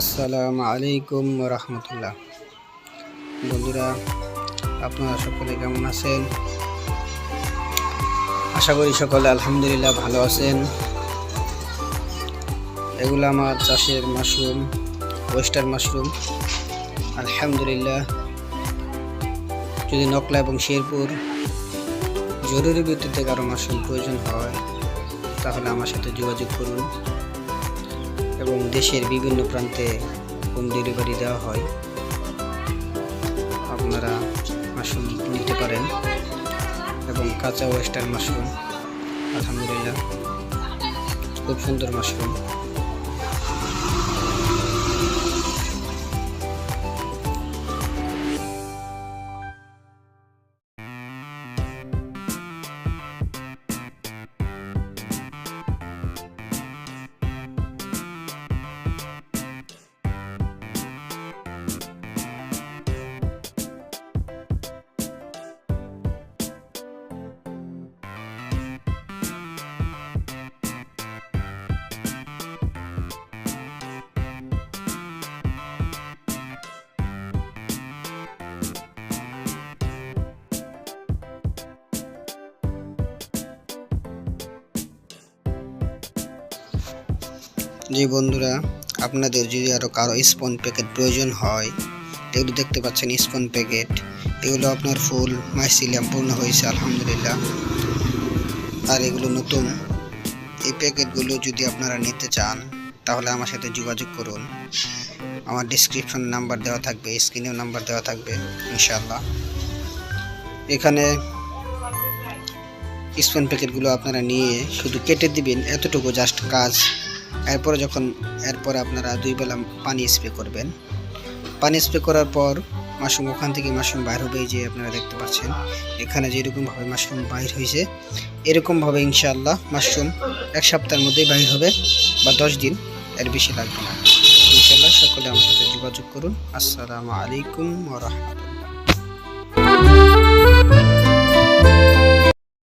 আসসালামু আলাইকুম রহমতুল্লাহ বন্ধুরা, আপনারা সকলে কেমন আছেন? আশা করি সকলে আলহামদুলিল্লাহ ভালো আছেন। এগুলো আমার চাষের মাশরুম, ওয়েস্টার মাশরুম। আলহামদুলিল্লাহ, যদি নকলা এবং শেরপুর জরুরি ভিত্তিতে কারও মাশরুম প্রয়োজন হয়, তাহলে আমার সাথে যোগাযোগ করুন। এবং দেশের বিভিন্ন প্রান্তে হোম ডেলিভারি দেওয়া হয়। আপনারা মাশরুম নিতে পারেন এবং কাঁচা ওয়েস্টার্ন মাশরুম, আলহামদুলিল্লাহ। খুব সুন্দর মাশরুম। জি বন্ধুরা, আপনাদের যদি আরও কারও স্পন প্যাকেট প্রয়োজন হয়, এগুলো দেখতে পাচ্ছেন স্পন প্যাকেট এগুলো আপনার ফুল মাইসিলিয়াম পূর্ণ হয়েছে, আলহামদুলিল্লাহ। আর এগুলো নতুন। এই প্যাকেটগুলো যদি আপনারা নিতে চান, তাহলে আমার সাথে যোগাযোগ করুন। আমার ডিসক্রিপশন নাম্বার দেওয়া থাকবে স্ক্রিনেও নাম্বার দেওয়া থাকবে ইনশাল্লাহ এখানে স্পন প্যাকেটগুলো আপনারা নিয়ে শুধু কেটে দিবেন, এতটুকু জাস্ট কাজ। এরপরে যখন, এরপরে আপনারা দুই বেলা পানি স্প্রে করবেন। পানি স্প্রে করার পর মাশরুম ওখান থেকে মাশরুম বাইর হবে যে আপনারা দেখতে পাচ্ছেন। এখানে যেরকমভাবে মাশরুম বাইর হয়েছে, এরকমভাবে ইনশাআল্লাহ মাশরুম এক সপ্তাহের মধ্যেই বাইর হবে বা দশ দিন, এর বেশি লাগবে না। ইনশাআল্লাহ সকলে আমার সাথে যোগাযোগ করুন। আসসালামু আলাইকুম রাহমাতুল্লাহ।